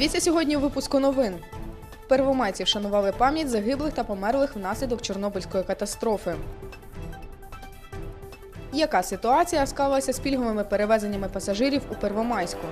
Дивіться сьогодні у випуску новин. Первомайці вшанували пам'ять загиблих та померлих внаслідок Чорнобильської катастрофи. Яка ситуація склалася з пільговими перевезеннями пасажирів у Первомайську?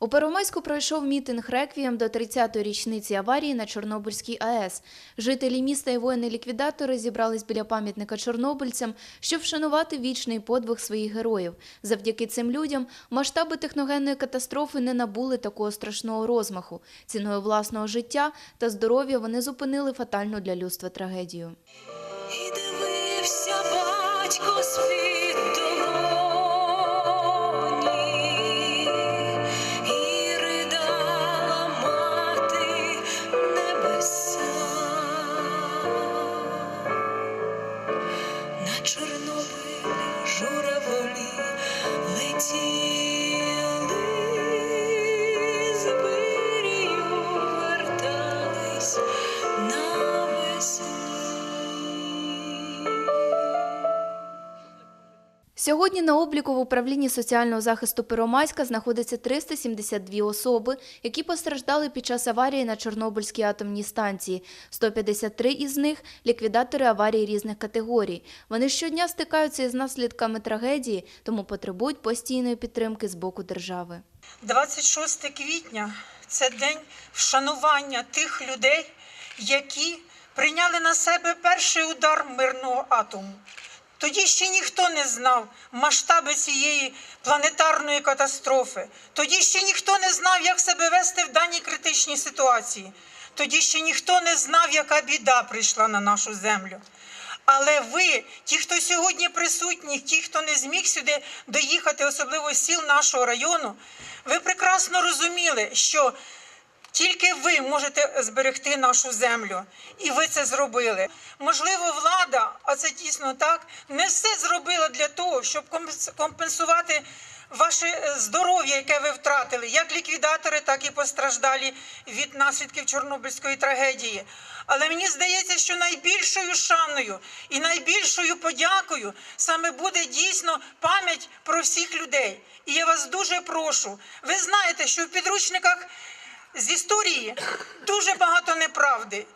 У Первомайську пройшов мітинг реквієм до 30-ї річниці аварії на Чорнобильській АЕС. Жителі міста і воїни-ліквідатори зібрались біля пам'ятника чорнобильцям, щоб вшанувати вічний подвиг своїх героїв. Завдяки цим людям масштаби техногенної катастрофи не набули такого страшного розмаху. Ціною власного життя та здоров'я вони зупинили фатальну для людства трагедію. І дивився батько з-під Сьогодні на обліку в управлінні соціального захисту Первомайська знаходиться 372 особи, які постраждали під час аварії на Чорнобильській атомній станції. 153 із них – ліквідатори аварій різних категорій. Вони щодня стикаються із наслідками трагедії, тому потребують постійної підтримки з боку держави. 26 квітня це день вшанування тих людей, які прийняли на себе перший удар мирного атому. Тоді ще ніхто не знав масштаби цієї планетарної катастрофи. Тоді ще ніхто не знав, як себе вести в даній критичній ситуації. Тоді ще ніхто не знав, яка біда прийшла на нашу землю. Але ви, ті, хто сьогодні присутні, ті, хто не зміг сюди доїхати, особливо з сіл нашого району, ви прекрасно розуміли, що тільки ви можете зберегти нашу землю, і ви це зробили. Можливо, влада, а це дійсно так, не все зробила для того, щоб компенсувати ваше е, здоров'я, яке ви втратили, як ліквідатори, так і постраждалі від наслідків Чорнобильської трагедії. Але мені здається, що найбільшою шаною і найбільшою подякою саме буде дійсно пам'ять про всіх людей. І я вас дуже прошу. Ви знаєте, що в підручниках з історії дуже багато неправди.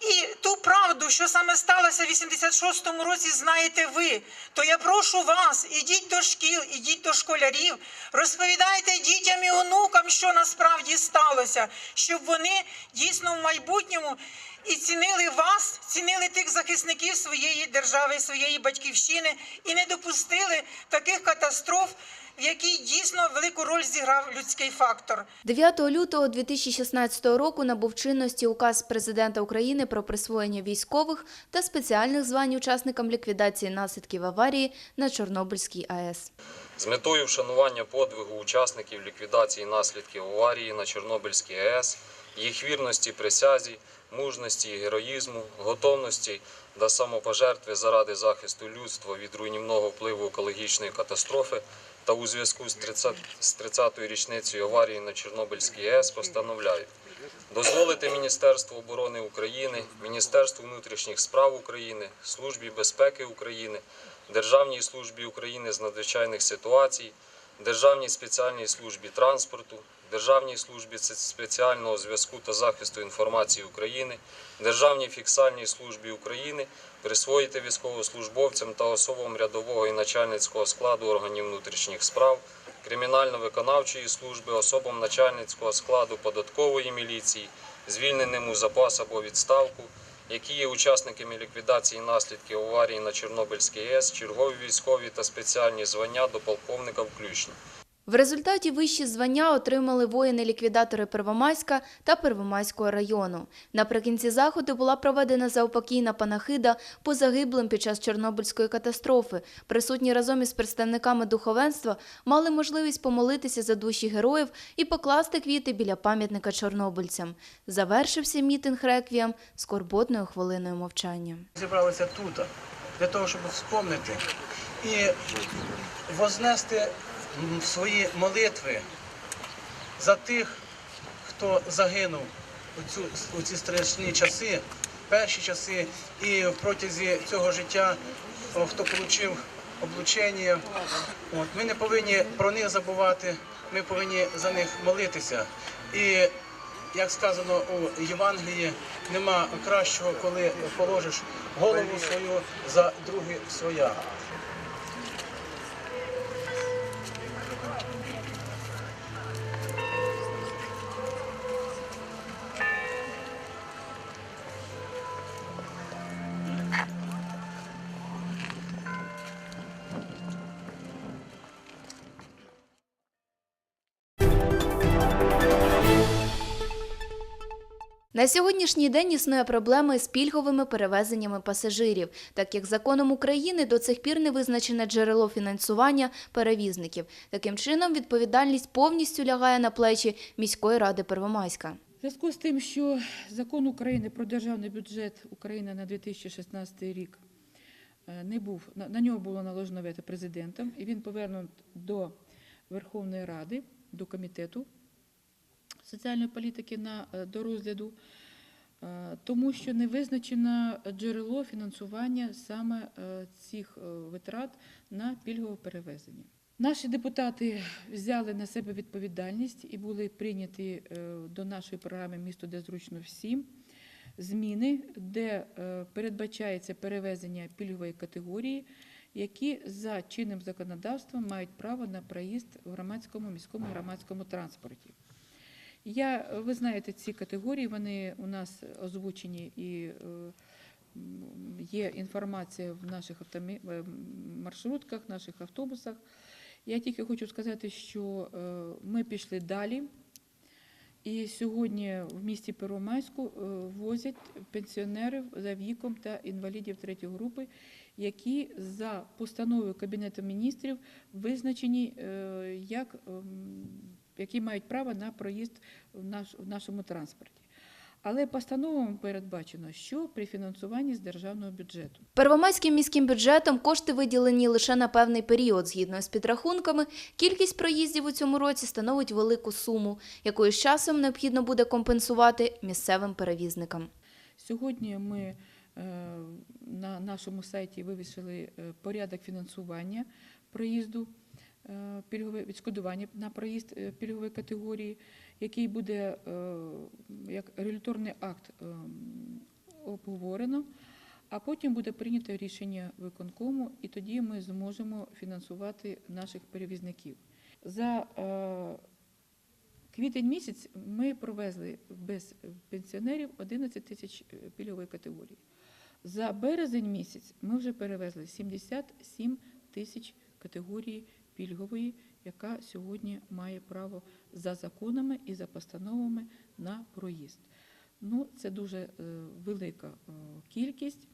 І ту правду, що саме сталося в 86-му році, знаєте ви. То я прошу вас, ідіть до шкіл, ідіть до школярів, розповідайте дітям і онукам, що насправді сталося, щоб вони дійсно в майбутньому і цінили вас, цінили тих захисників своєї держави, своєї батьківщини, і не допустили таких катастроф, в якій дійсно велику роль зіграв людський фактор. 9 лютого 2016 року набув чинності указ президента України про присвоєння військових та спеціальних звань учасникам ліквідації наслідків аварії на Чорнобильській АЕС. з метою вшанування подвигу учасників ліквідації наслідків аварії на Чорнобильській АЕС, їх вірності присязі, мужності і героїзму, готовності до самопожертви заради захисту людства від руйнівного впливу екологічної катастрофи та у зв'язку з 30 з 30-ю річницею аварії на Чорнобильській АЕС постановляю дозволити Міністерству оборони України, Міністерству внутрішніх справ України, Службі безпеки України, Державній службі України з надзвичайних ситуацій, Державній спеціальній службі транспорту, Державній службі спеціального зв'язку та захисту інформації України, Державній фіксальній службі України присвоїти військовослужбовцям та особам рядового і начальницького складу органів внутрішніх справ, кримінально-виконавчої служби, особам начальницького складу податкової міліції, звільненим у запас або відставку, які є учасниками ліквідації наслідків аварії на Чорнобильській АЕС, чергові військові та спеціальні звання до полковника включно. В результаті вищі звання отримали воїни-ліквідатори Первомайська та Первомайського району. Наприкінці заходу була проведена заупокійна панахида по загиблим під час Чорнобильської катастрофи. Присутні разом із представниками духовенства мали можливість помолитися за душі героїв і покласти квіти біля пам'ятника чорнобильцям. Завершився мітинг реквієм скорботною хвилиною мовчання. зібралися тут для того, щоб вспомнити і вознести свої молитви за тих, хто загинув у, цю, у ці страшні часи, перші часи, і протязі цього життя, хто отримав облучення. От, ми не повинні про них забувати, ми повинні за них молитися. І як сказано у Євангелії, нема кращого, коли положиш голову свою за друге своя. На сьогоднішній день існує проблема із пільговими перевезеннями пасажирів, так як законом України до цих пір не визначене джерело фінансування перевізників. Таким чином, відповідальність повністю лягає на плечі міської ради Первомайська. Зв'язку з тим, що закон України про державний бюджет України на 2016 рік е, не був, на, нього було наложено вето президентом, і він повернут до Верховної Ради, до комітету соціальної політики на, е, до розгляду, е, тому що не визначено джерело фінансування саме е, цих витрат на пільгове перевезення. Наші депутати взяли на себе відповідальність і були прийняті до нашої програми Місто де зручно всім зміни, де передбачається перевезення пільгової категорії, які за чинним законодавством мають право на проїзд в громадському міському громадському транспорті. Я, ви знаєте, ці категорії, вони у нас озвучені і е, є інформація в наших маршрутках, наших автобусах. Я тільки хочу сказати, що е, ми пішли далі. І сьогодні в місті Первомайську е, возять пенсіонерів за віком та інвалідів третьої групи, які за постановою Кабінету міністрів визначені як ем, які мають право на проїзд в, наш, в нашому транспорті. Але постановами передбачено, що при фінансуванні з державного бюджету. Первомайським міським бюджетом кошти виділені лише на певний період. Згідно з підрахунками, кількість проїздів у цьому році становить велику суму, якою з часом необхідно буде компенсувати місцевим перевізникам. Сьогодні ми е, на нашому сайті вивісили е, порядок фінансування проїзду пільгове відшкодування на проїзд е, пільгової категорії, який буде е, як регуляторний акт е, обговорено, а потім буде прийнято рішення виконкому, і тоді ми зможемо фінансувати наших перевізників. За е, Квітень місяць ми провезли без пенсіонерів 11 тисяч е, пільгової категорії. За березень місяць ми вже перевезли 77 тисяч категорії пільгової, яка сьогодні має право за законами і за постановами на проїзд. Ну, це дуже е, велика е, кількість.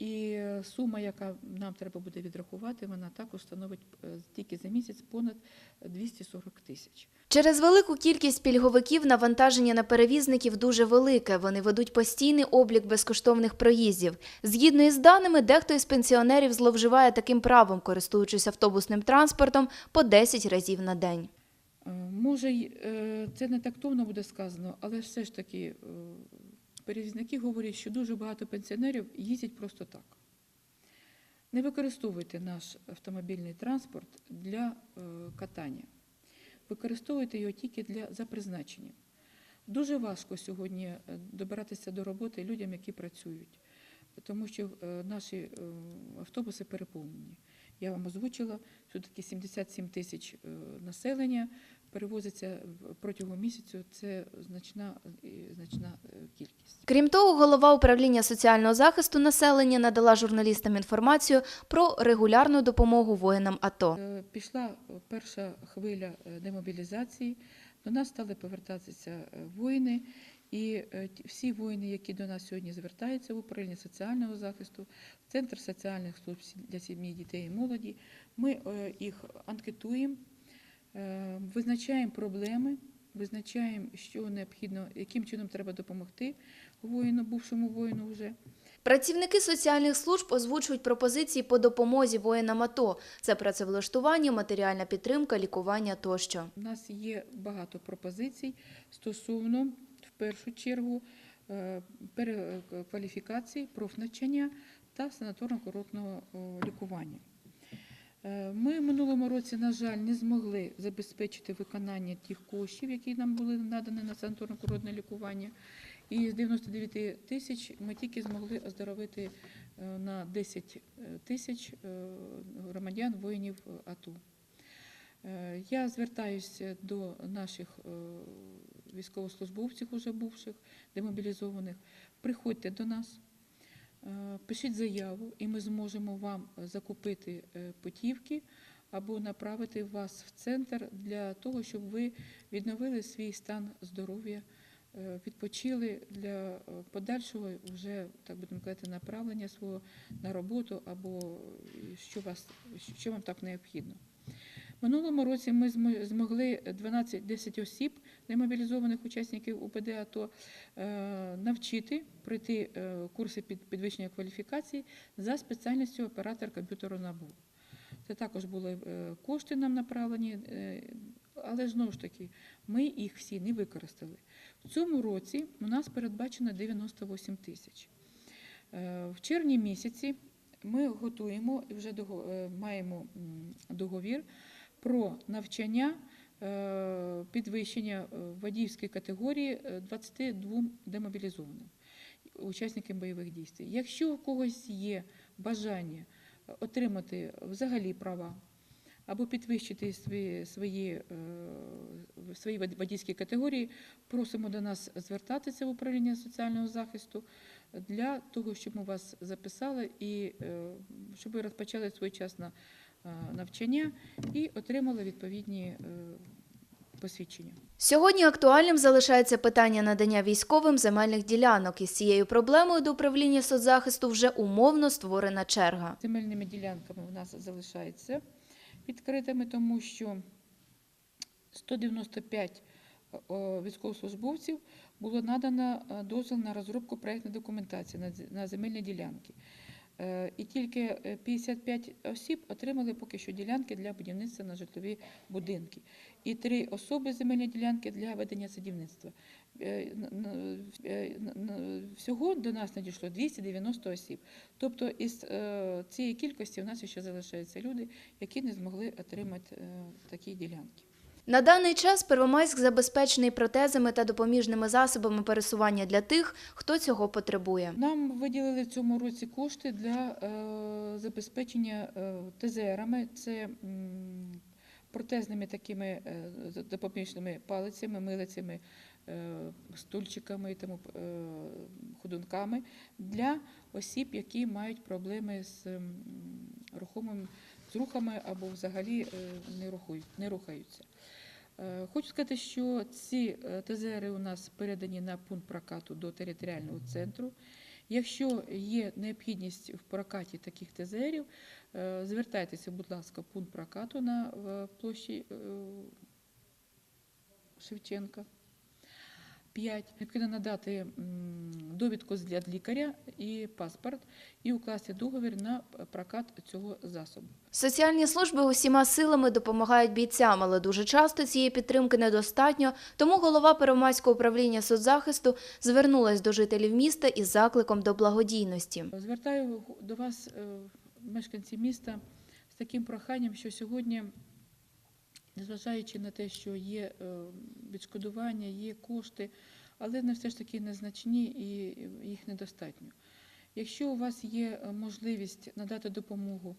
І сума, яка нам треба буде відрахувати, вона також становить е, тільки за місяць понад 240 тисяч. Через велику кількість пільговиків навантаження на перевізників дуже велике. Вони ведуть постійний облік безкоштовних проїздів. Згідно із даними, дехто із пенсіонерів зловживає таким правом, користуючись автобусним транспортом по 10 разів на день. Е, Може, е, це не тактовно буде сказано, але все ж таки перевізники говорять, що дуже багато пенсіонерів їздять просто так. Не використовуйте наш автомобільний транспорт для е, катання. Використовуйте його тільки для, за. Дуже важко сьогодні е, добиратися до роботи людям, які працюють, тому що е, наші автобуси переповнені. Я вам озвучила, що таки 77 тисяч населення перевозиться протягом місяцю. Це значна, значна е, кількість. Крім того, голова управління соціального захисту населення надала журналістам інформацію про регулярну допомогу воїнам АТО. Е, Пішла перша хвиля е, демобілізації. До нас стали повертатися воїни, і всі воїни, які до нас сьогодні звертаються в управління соціального захисту, в центр соціальних служб для сім'ї, дітей і молоді, ми їх анкетуємо, визначаємо проблеми. Визначаємо, що необхідно, яким чином треба допомогти воїну, бувшому воїну вже. Працівники соціальних служб озвучують пропозиції по допомозі воїнам АТО. Це працевлаштування, матеріальна підтримка, лікування тощо. У нас є багато пропозицій стосовно, в першу чергу, е, перекваліфікації, профнавчання та санаторно-курортного лікування. Е, Ми в минулому році, на жаль, не змогли забезпечити виконання тих коштів, які нам були надані на санаторно-курортне лікування. І з 99 тисяч ми тільки змогли оздоровити е, на 10 тисяч е, громадян воїнів. Е, Я звертаюся до наших військовослужбовців, уже бувших, демобілізованих. Приходьте до нас, пишіть заяву, і ми зможемо вам закупити е, путівки або направити вас в центр для того, щоб ви відновили свій стан здоров'я, е, відпочили для е, подальшого вже, так будемо казати, направлення свого на роботу або е, що, вас, що вам так необхідно. Минулому році ми змогли 12-10 осіб, немобілізованих учасників УПД АТО, е, навчити пройти е, курси під підвищення кваліфікації за спеціальністю оператор комп'ютеру НАБУ. Це також були е, кошти нам направлені, але знову ж таки, ми їх всі не використали. В цьому році у нас передбачено 98 тисяч. В червні місяці ми готуємо і вже маємо договір про навчання е, підвищення е, водійської категорії е, 22 демобілізованим учасникам бойових дій. Якщо у когось є бажання е, отримати взагалі права або підвищити свої, свої, е, свої водійські категорії, просимо до нас звертатися в управління соціального захисту для того, щоб ми вас записали і е, щоб ви розпочали своєчасно е, навчання і отримали відповідні е, посвідчення. Сьогодні актуальним залишається питання надання військовим земельних ділянок. Із цією проблемою до управління соцзахисту вже умовно створена черга. земельними ділянками у нас залишаються відкритими, тому що 195 о, військовослужбовців було надано е, дозвіл на розробку проєктної документації на земельні ділянки. Е, І тільки е, 55 осіб отримали поки що ділянки для будівництва на житлові будинки. І три особи земельні ділянки для ведення садівництва. Е, е, Всього до нас надійшло 290 осіб. Тобто із е, цієї кількості у нас ще залишаються люди, які не змогли отримати е, такі ділянки. На даний час Первомайськ забезпечений протезами та допоміжними засобами пересування для тих, хто цього потребує. Нам виділили в цьому році кошти для е, забезпечення е, ТЗРами. Це протезними такими е, допоміжними палицями, милицями, стульчиками і тому ходунками для осіб, які мають проблеми з рухомим з рухами або взагалі е, не рухають, не рухаються. Е, Хочу сказати, що ці е, ТЗРи у нас передані на пункт прокату до територіального центру. Якщо є необхідність в прокаті таких ТЗРів, звертайтеся, будь ласка, в пункт прокату на площі Шевченка. 5. Необхідно надати довідку з- для лікаря і паспорт і укласти договір на прокат цього засобу. Соціальні служби усіма силами допомагають бійцям, але дуже часто цієї підтримки недостатньо. Тому голова Первомайського управління соцзахисту звернулась до жителів міста із закликом до благодійності. Звертаю до вас, е, мешканці міста, з таким проханням, що сьогодні, незважаючи на те, що є е, відшкодування, є кошти, але вони все ж таки незначні і їх недостатньо. Якщо у вас є е, можливість надати допомогу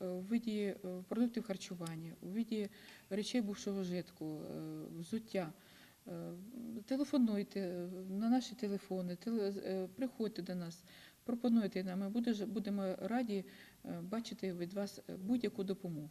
в виді е, продуктів харчування, у виді речей бувшого житку, взуття, телефонуйте на наші телефони, приходьте до нас. Пропонуйте нам, ми будемо раді бачити від вас будь-яку допомогу.